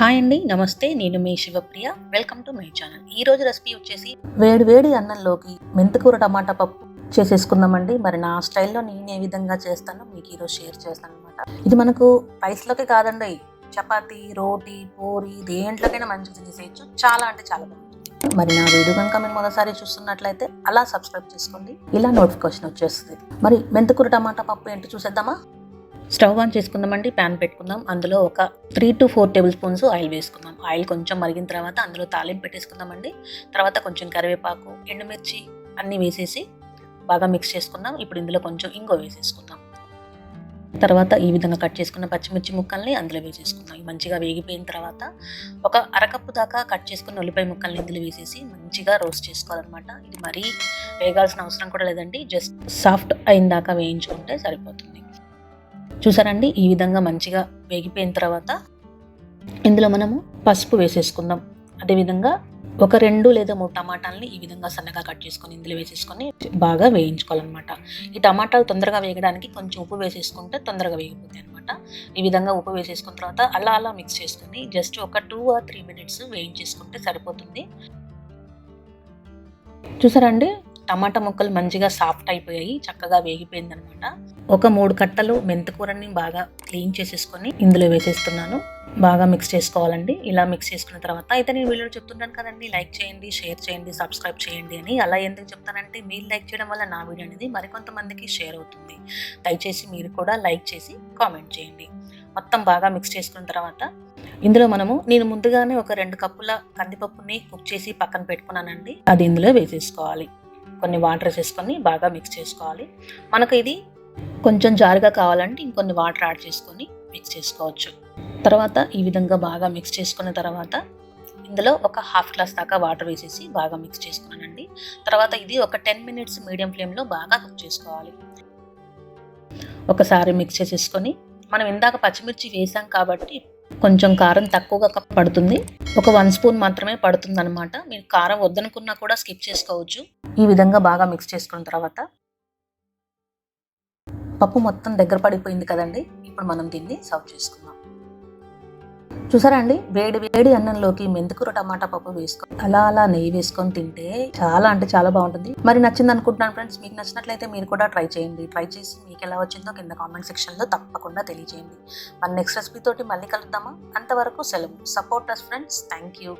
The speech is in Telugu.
హాయ్ అండి నమస్తే నేను మీ Shivapriya. Welcome to my channel ఈ రోజు రెసిపీ వచ్చేసి వేడి వేడి అన్నంలోకి మెంతికూర టమాటా పప్పు చేసేసుకుందామండి. మరి నా స్టైల్లో నేను ఏ విధంగా చేస్తానో మీకు ఈరోజు షేర్ చేస్తాను అనమాట ఇది మనకు రైస్లోకి కాదండి చపాతీ రోటీ పూరి దేంట్లోకైనా మంచిగా తినేసేయచ్చు చాలా అంటే చాలా బాగుంటుంది. మరి నా వీడియో కనుక మీరు మొదటిసారి చూస్తున్నట్లయితే అలా సబ్స్క్రైబ్ చేసుకోండి. ఇలా నోటిఫికేషన్ వచ్చేస్తుంది. మరి మెంతికూర టమాటా పప్పు ఏంటో చూసేద్దామా? స్టవ్ ఆన్ చేసుకుందామండి ప్యాన్ పెట్టుకుందాం. అందులో ఒక three to four tablespoons oil వేసుకుందాం. ఆయిల్ కొంచెం మరిగిన తర్వాత అందులో తాలింపు పెట్టేసుకుందామండి. తర్వాత కొంచెం కరివేపాకు ఎండుమిర్చి అన్నీ వేసేసి బాగా మిక్స్ చేసుకుందాం. ఇప్పుడు ఇందులో కొంచెం ఇంగో వేసేసుకుందాం. తర్వాత ఈ విధంగా కట్ చేసుకున్న పచ్చిమిర్చి ముక్కల్ని అందులో వేసేసుకుందాం. ఇవి మంచిగా వేగిపోయిన తర్వాత ఒక అరకప్పు దాకా కట్ చేసుకున్న ఉల్లిపాయ ముక్కల్ని ఇందులో వేసేసి మంచిగా రోస్ట్ చేసుకోవాలన్నమాట. ఇది మరీ వేగాల్సిన అవసరం కూడా లేదండి. జస్ట్ సాఫ్ట్ అయిన దాకా వేయించుకుంటే సరిపోతుంది. చూసారండి? ఈ విధంగా మంచిగా వేగిపోయిన తర్వాత ఇందులో మనము పసుపు వేసేసుకుందాం. అదేవిధంగా ఒక రెండు లేదా మూడు టమాటాలని ఈ విధంగా సన్నగా కట్ చేసుకొని ఇందులో వేసేసుకొని బాగా వేయించుకోవాలన్నమాట. ఈ టమాటాలు తొందరగా వేయడానికి కొంచెం ఉప్పు వేసేసుకుంటే తొందరగా వేగిపోతాయి అనమాట ఈ విధంగా ఉప్పు వేసేసుకున్న తర్వాత అలా అలా మిక్స్ చేసుకుని జస్ట్ ఒక టూ ఆర్ త్రీ మినిట్స్ వేయించేసుకుంటే సరిపోతుంది. చూసారండి? టమాటా ముక్కలు మంచిగా సాఫ్ట్ అయిపోయాయి చక్కగా వేగిపోయింది అనమాట ఒక మూడు కట్టలు మెంతికూరని బాగా క్లీన్ చేసేసుకొని ఇందులో వేసేస్తున్నాను. బాగా మిక్స్ చేసుకోవాలండి. ఇలా మిక్స్ చేసుకున్న తర్వాత అయితే నేను వీడియో చెప్తున్నాను కదండి లైక్ చేయండి షేర్ చేయండి సబ్స్క్రైబ్ చేయండి అని. అలా ఎందుకు చెప్తానంటే మీరు లైక్ చేయడం వల్ల నా వీడియో అనేది మరికొంతమందికి షేర్ అవుతుంది. దయచేసి మీరు కూడా లైక్ చేసి కామెంట్ చేయండి. మొత్తం బాగా మిక్స్ చేసుకున్న తర్వాత ఇందులో మనము నేను ముందుగానే ఒక రెండు కప్పుల కందిపప్పుని కుక్ చేసి పక్కన పెట్టుకున్నానండి. అది ఇందులో వేసేసుకోవాలి. కొన్ని వాటర్ చేసుకొని బాగా మిక్స్ చేసుకోవాలి. మనకు ఇది కొంచెం జారుగా కావాలంటే ఇంకొన్ని వాటర్ యాడ్ చేసుకొని మిక్స్ చేసుకోవచ్చు. తర్వాత ఈ విధంగా బాగా మిక్స్ చేసుకున్న తర్వాత ఇందులో ఒక హాఫ్ గ్లాస్ దాకా వాటర్ వేసేసి బాగా మిక్స్ చేసుకున్నానండి. తర్వాత ఇది ఒక టెన్ మినిట్స్ మీడియం ఫ్లేమ్లో బాగా కుక్ చేసుకోవాలి. ఒకసారి మిక్స్ చేసేసుకొని మనం ఇందాక పచ్చిమిర్చి వేసాం కాబట్టి కొంచెం కారం తక్కువగా పడుతుంది. ఒక వన్ స్పూన్ మాత్రమే పడుతుంది అనమాట మీరు కారం వద్దనుకున్నా కూడా స్కిప్ చేసుకోవచ్చు. ఈ విధంగా బాగా మిక్స్ చేసుకున్న తర్వాత పప్పు మొత్తం దగ్గర పడిపోయింది కదండి. ఇప్పుడు మనం దీన్ని సర్వ్ చేసుకుందాం. చూసారా అండి? వేడి వేడి అన్నంలోకి మెంతుకూర టమాటా పప్పు వేసుకొని అలా అలా నెయ్యి వేసుకొని తింటే చాలా అంటే చాలా బాగుంటుంది. మరి నచ్చింది అనుకుంటున్నాను ఫ్రెండ్స్ మీకు నచ్చినట్లయితే మీరు కూడా ట్రై చేయండి. ట్రై చేసి మీకు ఎలా వచ్చిందో కింద కామెంట్ సెక్షన్లో తప్పకుండా తెలియజేయండి. మన నెక్స్ట్ రెసిపీ తోటి మళ్ళీ కలుద్దామా? అంతవరకు సెలవు. Support us friends thank you